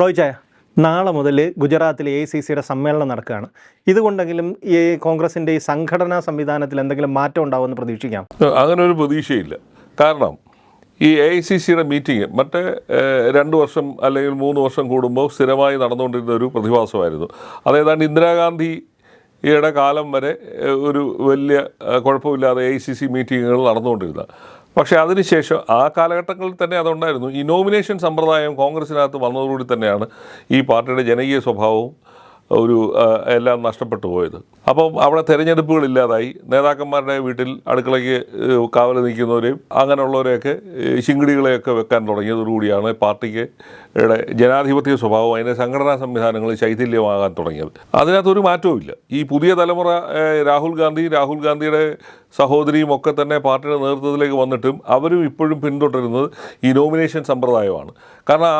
റോയ് ചായ നാളെ മുതൽ ഗുജറാത്തിൽ എ സി സിയുടെ സമ്മേളനം നടക്കുകയാണ്. ഇതുകൊണ്ടെങ്കിലും ഈ കോൺഗ്രസിന്റെ ഈ സംഘടനാ സംവിധാനത്തിൽ എന്തെങ്കിലും മാറ്റം ഉണ്ടാവുമെന്ന് പ്രതീക്ഷിക്കാം. അങ്ങനെ ഒരു പ്രതീക്ഷയില്ല. കാരണം ഈ എ ഐ സി സിയുടെ മീറ്റിംഗ് മറ്റേ രണ്ട് വർഷം അല്ലെങ്കിൽ മൂന്ന് വർഷം കൂടുമ്പോൾ സ്ഥിരമായി നടന്നുകൊണ്ടിരുന്ന ഒരു പ്രതിഭാസമായിരുന്നു. അതേതാണ്ട് ഇന്ദിരാഗാന്ധിയുടെ കാലം വരെ ഒരു വലിയ കുഴപ്പമില്ലാതെ എ ഐ സി സി മീറ്റിങ്ങുകൾ നടന്നുകൊണ്ടിരുന്ന പക്ഷേ അതിനുശേഷം ആ കാലഘട്ടങ്ങളിൽ തന്നെ അതുണ്ടായിരുന്നു. ഈ നോമിനേഷൻ സമ്പ്രദായം കോൺഗ്രസിനകത്ത് വന്നതോടുകൂടി തന്നെയാണ് ഈ പാർട്ടിയുടെ ജനകീയ സ്വഭാവവും ഒരു എല്ലാം നഷ്ടപ്പെട്ടു പോയത്. അപ്പം അവിടെ തെരഞ്ഞെടുപ്പുകൾ ഇല്ലാതായി. നേതാക്കന്മാരുടെ വീട്ടിൽ അടുക്കളയ്ക്ക് കാവൽ നിൽക്കുന്നവരെയും അങ്ങനെയുള്ളവരെയൊക്കെ ശിങ്കിടികളെയൊക്കെ വെക്കാൻ തുടങ്ങിയതോടുകൂടിയാണ് പാർട്ടിക്ക് ജനാധിപത്യ സ്വഭാവം അതിന്റെ സംഘടനാ സംവിധാനങ്ങൾ ശൈഥില്യമാകാൻ തുടങ്ങിയത്. അതിനകത്തൊരു മാറ്റവും ഇല്ല ഈ പുതിയ തലമുറ രാഹുൽ ഗാന്ധി രാഹുൽ ഗാന്ധിയുടെ സഹോദരിയും ഒക്കെ തന്നെ പാർട്ടിയുടെ നേതൃത്വത്തിലേക്ക് വന്നിട്ടും അവരും ഇപ്പോഴും പിന്തുടരുന്നത് ഈ നോമിനേഷൻ സമ്പ്രദായമാണ്. കാരണം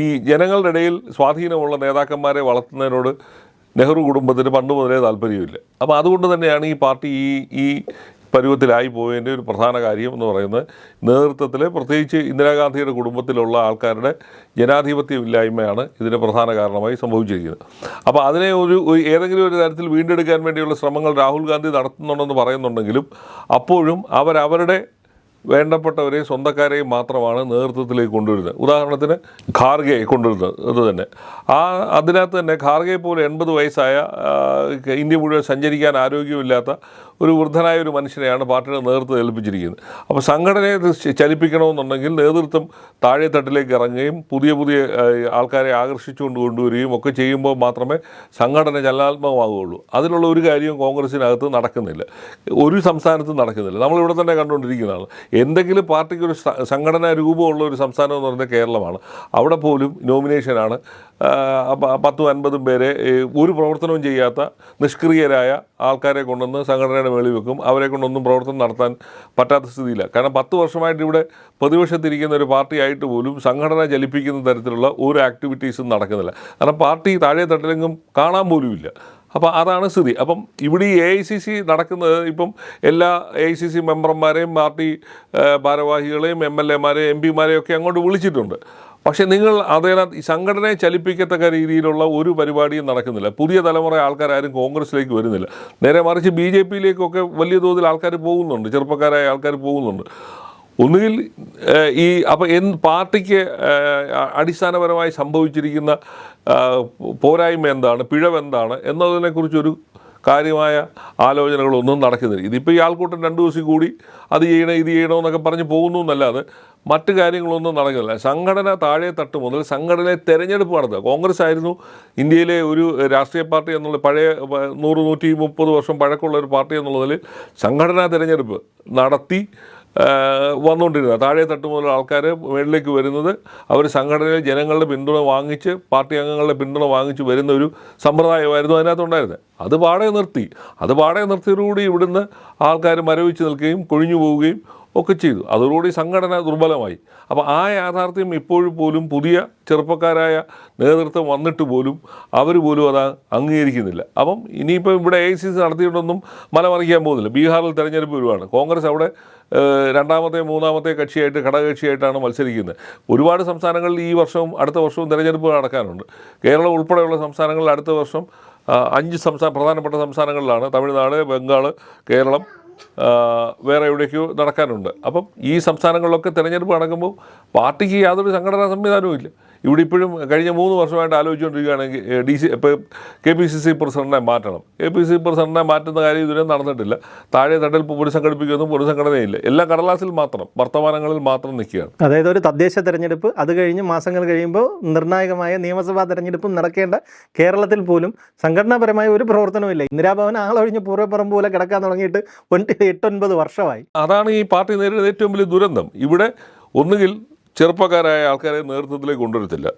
ഈ ജനങ്ങളുടെ ഇടയിൽ സ്വാധീനമുള്ള നേതാക്കന്മാരെ വളർത്തുന്നതിനോട് നെഹ്റു കുടുംബത്തിന് പണ്ട് മുതലേ താല്പര്യമില്ല. അപ്പോൾ അതുകൊണ്ട് തന്നെയാണ് ഈ പാർട്ടി ഈ ഈ പരുവത്തിലായി പോയതിന്റെ ഒരു പ്രധാന കാര്യം എന്ന് പറയുന്നത് നേതൃത്വത്തിൽ പ്രത്യേകിച്ച് ഇന്ദിരാഗാന്ധിയുടെ കുടുംബത്തിലുള്ള ആൾക്കാരുടെ ജനാധിപത്യമില്ലായ്മയാണ് ഇതിന് പ്രധാന കാരണമായി സംഭവിച്ചിരിക്കുന്നത്. അപ്പോൾ അതിനെ ഒരു ഏതെങ്കിലും ഒരു തരത്തിൽ വീണ്ടെടുക്കാൻ വേണ്ടിയുള്ള ശ്രമങ്ങൾ രാഹുൽ ഗാന്ധി നടത്തുന്നുണ്ടെന്ന് പറയുന്നുണ്ടെങ്കിലും അപ്പോഴും അവരവരുടെ വേണ്ടപ്പെട്ടവരെ സ്വന്തക്കാരെയും മാത്രമാണ് നേതൃത്വത്തിലേക്ക് കൊണ്ടുവരുന്നത്. ഉദാഹരണത്തിന് ഖാർഗെ കൊണ്ടുവരുന്നത് അത് തന്നെ. ആ അതിനകത്ത് തന്നെ ഖാർഗെ പോലെ എൺപത് വയസ്സായ ഇന്ത്യ മുഴുവൻ സഞ്ചരിക്കാൻ ആരോഗ്യമില്ലാത്ത ഒരു വൃദ്ധനായ ഒരു മനുഷ്യനെയാണ് പാർട്ടിയുടെ നേതൃത്വം ഏൽപ്പിച്ചിരിക്കുന്നത്. അപ്പോൾ സംഘടനയെ ചലിപ്പിക്കണമെന്നുണ്ടെങ്കിൽ നേതൃത്വം താഴെ തട്ടിലേക്ക് ഇറങ്ങുകയും പുതിയ പുതിയ ആൾക്കാരെ ആകർഷിച്ചുകൊണ്ട് കൊണ്ടുവരികയും ഒക്കെ ചെയ്യുമ്പോൾ മാത്രമേ സംഘടന ചലനാത്മകമാകുകയുള്ളൂ അതിനുള്ള ഒരു കാര്യവും കോൺഗ്രസിനകത്ത് നടക്കുന്നില്ല. ഒരു സംസ്ഥാനത്തും നടക്കുന്നില്ല. നമ്മളിവിടെ തന്നെ കണ്ടുകൊണ്ടിരിക്കുന്നതാണ്. എന്തെങ്കിലും പാർട്ടിക്ക് ഒരു സ- സംഘടനാ രൂപമുള്ള ഒരു സംസ്ഥാനം എന്ന് പറയുന്നത് കേരളമാണ്. അവിടെ പോലും നോമിനേഷനാണ്. പത്തും അൻപതും പേരെ ഒരു പ്രവർത്തനവും ചെയ്യാത്ത നിഷ്ക്രിയരായ ആൾക്കാരെ കൊണ്ടുവന്ന് സംഘടനയുടെ മേളിൽ വെക്കും. അവരെ കൊണ്ടൊന്നും പ്രവർത്തനം നടത്താൻ പറ്റാത്ത സ്ഥിതിയില്ല. കാരണം പത്ത് വർഷമായിട്ട് ഇവിടെ പ്രതിപക്ഷത്തിരിക്കുന്ന ഒരു പാർട്ടിയായിട്ട് പോലും സംഘടന ചലിപ്പിക്കുന്ന തരത്തിലുള്ള ഒരു ആക്ടിവിറ്റീസും നടക്കുന്നില്ല. കാരണം പാർട്ടി താഴെ തട്ടിലെങ്കും കാണാൻ പോലുമില്ല അപ്പോൾ അതാണ് സ്ഥിതി. അപ്പം ഇവിടെ ഈ എ ഐ സി സി നടക്കുന്നത് ഇപ്പം എല്ലാ എ ഐ സി സി മെമ്പർമാരെയും പാർട്ടി ഭാരവാഹികളെയും എം എൽ എമാരെയും എം പിമാരെയും ഒക്കെ അങ്ങോട്ട് വിളിച്ചിട്ടുണ്ട്. പക്ഷേ നിങ്ങൾ അതിനകത്ത് സംഘടനയെ ചലിപ്പിക്കത്തക്ക രീതിയിലുള്ള ഒരു പരിപാടിയും നടക്കുന്നില്ല. പുതിയ തലമുറ ആൾക്കാരും കോൺഗ്രസിലേക്ക് വരുന്നില്ല. നേരെ മറിച്ച് ബി ജെ പിയിലേക്കൊക്കെ വലിയ തോതിൽ ആൾക്കാർ പോകുന്നുണ്ട്. ചെറുപ്പക്കാരായ ആൾക്കാർ പോകുന്നുണ്ട്. ഒന്നുകിൽ ഈ അപ്പോൾ എന്ത് പാർട്ടിക്ക് അടിസ്ഥാനപരമായി സംഭവിച്ചിരിക്കുന്ന പോരായ്മ എന്താണ്? പിഴവെന്താണ്? എന്നതിനെക്കുറിച്ചൊരു കാര്യമായ ആലോചനകളൊന്നും നടക്കുന്നില്ല. ഇതിപ്പോൾ ഈ ആൾക്കൂട്ടം രണ്ട് ദിവസം കൂടി അത് ചെയ്യണം ഇത് ചെയ്യണോ എന്നൊക്കെ പറഞ്ഞ് പോകുന്നു എന്നല്ലാതെ മറ്റ് കാര്യങ്ങളൊന്നും നടക്കുന്നില്ല. സംഘടന താഴെ തട്ട് മുതൽ സംഘടനയെ തെരഞ്ഞെടുപ്പ് നടത്തുക. കോൺഗ്രസ് ആയിരുന്നു ഇന്ത്യയിലെ ഒരു രാഷ്ട്രീയ പാർട്ടി എന്നുള്ള പഴയ നൂറ് നൂറ്റി മുപ്പത് വർഷം പഴക്കമുള്ള ഒരു പാർട്ടി എന്നുള്ളതിൽ സംഘടനാ തെരഞ്ഞെടുപ്പ് നടത്തി വന്നുകൊണ്ടിരുന്നത്. താഴെ തട്ട് മുതൽ ആൾക്കാർ മേളിലേക്ക് വരുന്നത് അവർ സംഘടനയിൽ ജനങ്ങളുടെ പിന്തുണ വാങ്ങിച്ച് പാർട്ടി അംഗങ്ങളുടെ പിന്തുണ വാങ്ങിച്ച് വരുന്ന ഒരു സമ്പ്രദായമായിരുന്നു അതിനകത്തുണ്ടായിരുന്നത്. അത് പാടെ നിർത്തി. അത് പാടെ നിർത്തിയതോടുകൂടി ഇവിടുന്ന് ആൾക്കാർ മരവിച്ച് നിൽക്കുകയും കൊഴിഞ്ഞു പോവുകയും ഒക്കെ ചെയ്തു. അതോടുകൂടി സംഘടന ദുർബലമായി. അപ്പോൾ ആ യാഥാർത്ഥ്യം ഇപ്പോഴും പോലും പുതിയ ചെറുപ്പക്കാരായ നേതൃത്വം വന്നിട്ട് പോലും അവർ പോലും അത് അംഗീകരിക്കുന്നില്ല. അപ്പം ഇനിയിപ്പോൾ ഇവിടെ എ സി സി നടത്തിയിട്ടൊന്നും മലമറിക്കാൻ പോകുന്നില്ല. ബീഹാറിൽ തെരഞ്ഞെടുപ്പ് വരുവാണ് കോൺഗ്രസ് അവിടെ രണ്ടാമത്തെ മൂന്നാമത്തെ കക്ഷിയായിട്ട് ഘടകകക്ഷിയായിട്ടാണ് മത്സരിക്കുന്നത്. ഒരുപാട് സംസ്ഥാനങ്ങളിൽ ഈ വർഷവും അടുത്ത വർഷവും തെരഞ്ഞെടുപ്പ് നടക്കാനുണ്ട്. കേരളം ഉൾപ്പെടെയുള്ള സംസ്ഥാനങ്ങളിൽ അടുത്ത വർഷം അഞ്ച് സംസ്ഥാന പ്രധാനപ്പെട്ട സംസ്ഥാനങ്ങളിലാണ്. തമിഴ്നാട് ബംഗാൾ കേരളം വേറെ എവിടേക്കോ നടക്കാനുണ്ട്. അപ്പം ഈ സംസ്ഥാനങ്ങളിലൊക്കെ തിരഞ്ഞെടുപ്പ് നടക്കുമ്പോൾ പാർട്ടിക്ക് യാതൊരു സംഘടനാ സംവിധാനവും ഇല്ല. ഇവിടെ ഇപ്പോഴും കഴിഞ്ഞ മൂന്ന് വർഷമായിട്ട് ആലോചിച്ചുകൊണ്ടിരിക്കുകയാണെങ്കിൽ ഡി സി ഇപ്പോൾ കെ പി സി സി പ്രസിഡന്റിനെ മാറ്റണം. കെ പി സി സി പ്രസിഡന്റിനെ മാറ്റുന്ന കാര്യം ഇതുവരെ നടന്നിട്ടില്ല. താഴെ തട്ടിൽ പുനഃസംഘടിപ്പിക്കുന്നു പുനഃസംഘടനയില്ല എല്ലാം കടലാസിൽ മാത്രം വർത്തമാനങ്ങളിൽ മാത്രം നിൽക്കുകയാണ്. അതായത് ഒരു തദ്ദേശ തെരഞ്ഞെടുപ്പ് അത് കഴിഞ്ഞ് മാസങ്ങൾ കഴിയുമ്പോൾ നിർണായകമായ നിയമസഭാ തെരഞ്ഞെടുപ്പും നടക്കേണ്ട കേരളത്തിൽ പോലും സംഘടനാപരമായ ഒരു പ്രവർത്തനവും ഇല്ല. ഇന്ദിരാഭവൻ ആളൊഴിഞ്ഞ് പൂർവപ്പുറം പോലെ കിടക്കാൻ തുടങ്ങിയിട്ട് എട്ടൊൻപത് വർഷമായി. അതാണ് ഈ പാർട്ടി നേരിടുന്ന ഏറ്റവും വലിയ ദുരന്തം. ഇവിടെ ഒന്നുകിൽ ചെറുപ്പക്കാരായ ആൾക്കാരെ നേതൃത്വത്തിലേക്ക് കൊണ്ടുവരത്തില്ല.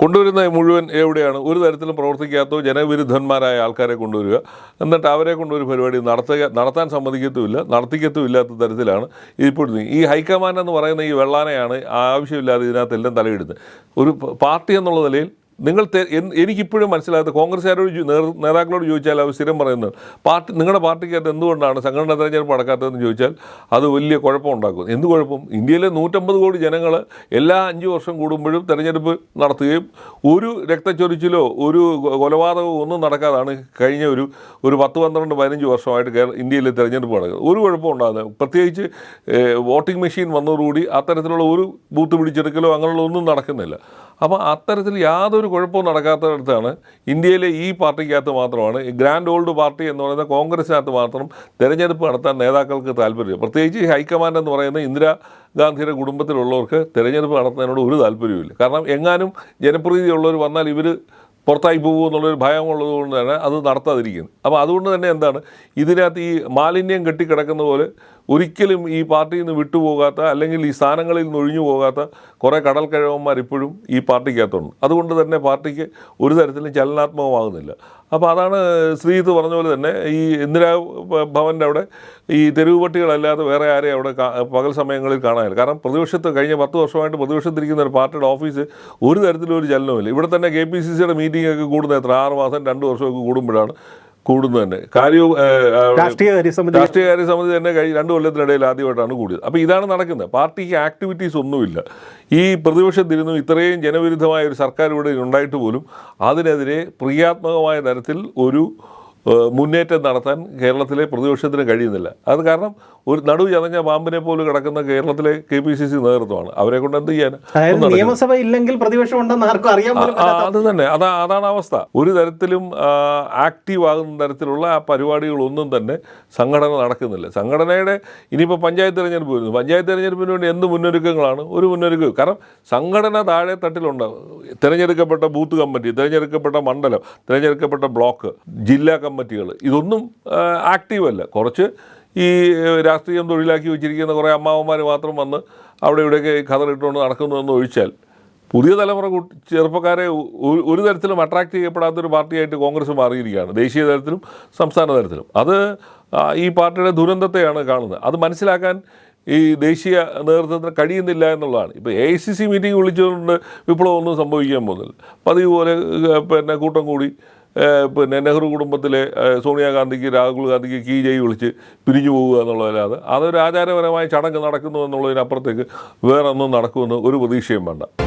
കൊണ്ടുവരുന്ന മുഴുവൻ എവിടെയാണ്? ഒരു തരത്തിലും പ്രവർത്തിക്കാത്തോ ജനവിരുദ്ധന്മാരായ ആൾക്കാരെ കൊണ്ടുവരിക. എന്നിട്ട് അവരെ കൊണ്ടൊരു പരിപാടി നടത്തുക നടത്താൻ സമ്മതിക്കത്തുമില്ല നടത്തിക്കത്തും ഇല്ലാത്ത തരത്തിലാണ് ഇപ്പോൾ. ഈ ഹൈക്കമാൻഡ് എന്ന് പറയുന്ന ഈ വെള്ളാനയാണ് ആവശ്യമില്ലാതെ ഇതിനകത്തെല്ലാം തലയിടുന്നത്. ഒരു പാർട്ടി എന്നുള്ള നിലയിൽ നിങ്ങൾ എനിക്കിപ്പോഴും മനസ്സിലാകാത്ത കോൺഗ്രസ്സുകാരോട് നേതാക്കളോട് ചോദിച്ചാൽ അവർ സ്ഥിരം പറയുന്നത് പാർട്ടി നിങ്ങളുടെ പാർട്ടിക്കകത്ത് എന്തുകൊണ്ടാണ് സംഘടനാ തെരഞ്ഞെടുപ്പ് നടക്കാത്തതെന്ന് ചോദിച്ചാൽ അത് വലിയ കുഴപ്പമുണ്ടാക്കും. എന്ത് കുഴപ്പം? ഇന്ത്യയിലെ നൂറ്റമ്പത് കോടി ജനങ്ങൾ എല്ലാ അഞ്ച് വർഷം കൂടുമ്പോഴും തെരഞ്ഞെടുപ്പ് നടത്തുകയും ഒരു രക്തച്ചൊരിച്ചിലോ ഒരു കൊലപാതകമോ ഒന്നും നടക്കാതാണ് കഴിഞ്ഞ ഒരു ഒരു പത്ത് പന്ത്രണ്ട് പതിനഞ്ച് വർഷമായിട്ട് കേരള ഇന്ത്യയിലെ തെരഞ്ഞെടുപ്പ് നടക്കുന്നത്. ഒരു കുഴപ്പം ഉണ്ടാകുന്നത് പ്രത്യേകിച്ച് വോട്ടിംഗ് മെഷീൻ വന്നതോടുകൂടി അത്തരത്തിലുള്ള ഒരു ബൂത്ത് പിടിച്ചെടുക്കലോ അങ്ങനെയുള്ള ഒന്നും നടക്കുന്നില്ല. അപ്പോൾ അത്തരത്തിൽ യാതൊരു കുഴപ്പവും നടക്കാത്തടത്താണ് ഇന്ത്യയിലെ ഈ പാർട്ടിക്കകത്ത് മാത്രമാണ് ഗ്രാൻഡ് ഓൾഡ് പാർട്ടി എന്ന് പറയുന്ന കോൺഗ്രസിനകത്ത് മാത്രം തെരഞ്ഞെടുപ്പ് നടത്താൻ നേതാക്കൾക്ക് താല്പര്യം. പ്രത്യേകിച്ച് ഹൈക്കമാൻഡ് എന്ന് പറയുന്ന ഇന്ദിരാഗാന്ധിയുടെ കുടുംബത്തിലുള്ളവർക്ക് തെരഞ്ഞെടുപ്പ് നടത്തുന്നതിനോട് ഒരു താല്പര്യവുമില്ല. കാരണം എങ്ങാനും ജനപ്രീതിയുള്ളവർ വന്നാൽ ഇവർ പുറത്തായി പോകുമോ എന്നുള്ളൊരു ഭയമുള്ളത് കൊണ്ട് തന്നെ അത് നടത്താതിരിക്കുന്നത്. അപ്പോൾ അതുകൊണ്ട് തന്നെ എന്താണ് ഇതിനകത്ത് ഈ മാലിന്യം കെട്ടിക്കിടക്കുന്ന പോലെ ഒരിക്കലും ഈ പാർട്ടിയിൽ നിന്ന് വിട്ടുപോകാത്ത അല്ലെങ്കിൽ ഈ സ്ഥാനങ്ങളിൽ നിന്ന് ഒഴിഞ്ഞു പോകാത്ത കുറേ കടൽ കിഴവന്മാർ ഇപ്പോഴും ഈ പാർട്ടിക്കകത്തുണ്ട്. അതുകൊണ്ട് തന്നെ പാർട്ടിക്ക് ഒരു തരത്തിലും ചലനാത്മകമാകുന്നില്ല. അപ്പോൾ അതാണ് ശ്രീജിത്ത് പറഞ്ഞ പോലെ തന്നെ ഈ ഇന്ദിരാ ഭവന്റെ അവിടെ ഈ തെരുവ് പട്ടികളല്ലാതെ വേറെ ആരെയും അവിടെ പകൽ സമയങ്ങളിൽ കാണാനില്ല. കാരണം പ്രതിപക്ഷത്ത് കഴിഞ്ഞ പത്ത് വർഷമായിട്ട് പ്രതിപക്ഷത്തിരിക്കുന്ന ഒരു പാർട്ടിയുടെ ഓഫീസ് ഒരു തരത്തിലും ഒരു ചലനവുമില്ല. ഇവിടെ തന്നെ കെ പി സി സിയുടെ മീറ്റിംഗ് ഒക്കെ കൂടുന്ന എത്ര? ആറ് മാസം രണ്ട് വർഷമൊക്കെ കൂടുമ്പോഴാണ് കൂടുന്നത് തന്നെ. കാര്യവും രാഷ്ട്രീയകാര്യ സമിതി തന്നെ കഴിഞ്ഞ രണ്ട് കൊല്ലത്തിനിടയിൽ ആദ്യമായിട്ടാണ് കൂടിയത്. അപ്പോൾ ഇതാണ് നടക്കുന്നത്. പാർട്ടിക്ക് ആക്ടിവിറ്റീസ് ഒന്നുമില്ല. ഈ പ്രതിപക്ഷത്തിരുന്നും ഇത്രയും ജനവിരുദ്ധമായ ഒരു സർക്കാർ ഇവിടെ ഉണ്ടായിട്ട് പോലും അതിനെതിരെ ക്രിയാത്മകമായ തരത്തിൽ ഒരു മുന്നേറ്റം നടത്താൻ കേരളത്തിലെ പ്രതിപക്ഷത്തിന് കഴിയുന്നില്ല. അത് കാരണം ഒരു നടുവ് ചതഞ്ഞ പാമ്പിനെ പോലും കിടക്കുന്ന കേരളത്തിലെ കെ പി സി സി നേതൃത്വമാണ്. അവരെ കൊണ്ട് എന്ത് ചെയ്യാൻ നിയമസഭ ഇല്ലെങ്കിൽ പ്രതിപക്ഷം ഉണ്ടെന്ന് ആർക്കും അറിയാൻ അത് തന്നെ. അതാ അതാണ് അവസ്ഥ. ഒരു തരത്തിലും ആക്റ്റീവ് ആകുന്ന തരത്തിലുള്ള ആ പരിപാടികളൊന്നും തന്നെ സംഘടന നടക്കുന്നില്ല. സംഘടനയുടെ ഇനിയിപ്പോൾ പഞ്ചായത്ത് തെരഞ്ഞെടുപ്പ് വരുന്നു. പഞ്ചായത്ത് തെരഞ്ഞെടുപ്പിന് വേണ്ടി എന്ത് മുന്നൊരുക്കങ്ങളാണ്? ഒരു മുന്നൊരുക്കം കാരണം സംഘടന താഴെ തട്ടിലുണ്ട്. തിരഞ്ഞെടുക്കപ്പെട്ട ബൂത്ത് കമ്മിറ്റി തിരഞ്ഞെടുക്കപ്പെട്ട മണ്ഡലം തിരഞ്ഞെടുക്കപ്പെട്ട ബ്ലോക്ക് ജില്ലാ കമ്മിറ്റികൾ ഇതൊന്നും ആക്റ്റീവല്ല കുറച്ച് ഈ രാഷ്ട്രീയം തൊഴിലാക്കി വെച്ചിരിക്കുന്ന കുറേ അമ്മാവന്മാർ മാത്രം വന്ന് അവിടെ ഇവിടെയൊക്കെ കതറിട്ടുകൊണ്ട് നടക്കുന്നു എന്ന് ഒഴിച്ചാൽ പുതിയ തലമുറ ചെറുപ്പക്കാരെ ഒരു തരത്തിലും അട്രാക്ട് ചെയ്യപ്പെടാത്തൊരു പാർട്ടിയായിട്ട് കോൺഗ്രസ് മാറിയിരിക്കുകയാണ്. ദേശീയ തലത്തിലും സംസ്ഥാന തലത്തിലും. അത് ഈ പാർട്ടിയുടെ ദുരന്തത്തെയാണ് കാണുന്നത്. അത് മനസ്സിലാക്കാൻ ഈ ദേശീയ നേതൃത്വത്തിന് കഴിയുന്നില്ല എന്നുള്ളതാണ്. ഇപ്പോൾ A I C C meeting വിളിച്ചുകൊണ്ട് വിപ്ലവമൊന്നും സംഭവിക്കാൻ പോകുന്നില്ല. പതിവ് പോലെ പിന്നെ കൂട്ടം കൂടി പിന്നെ നെഹ്റു കുടുംബത്തിലെ സോണിയാഗാന്ധിക്ക് രാഹുൽ ഗാന്ധിക്ക് കീ ജയ് വിളിച്ച് പിരിഞ്ഞു പോവുക എന്നുള്ളതല്ലാതെ അതൊരു ആചാരപരമായ ചടങ്ങ് നടക്കുന്നു എന്നുള്ളതിനപ്പുറത്തേക്ക് വേറെ ഒന്നും നടക്കുമെന്ന് ഒരു പ്രതീക്ഷയും വേണ്ട.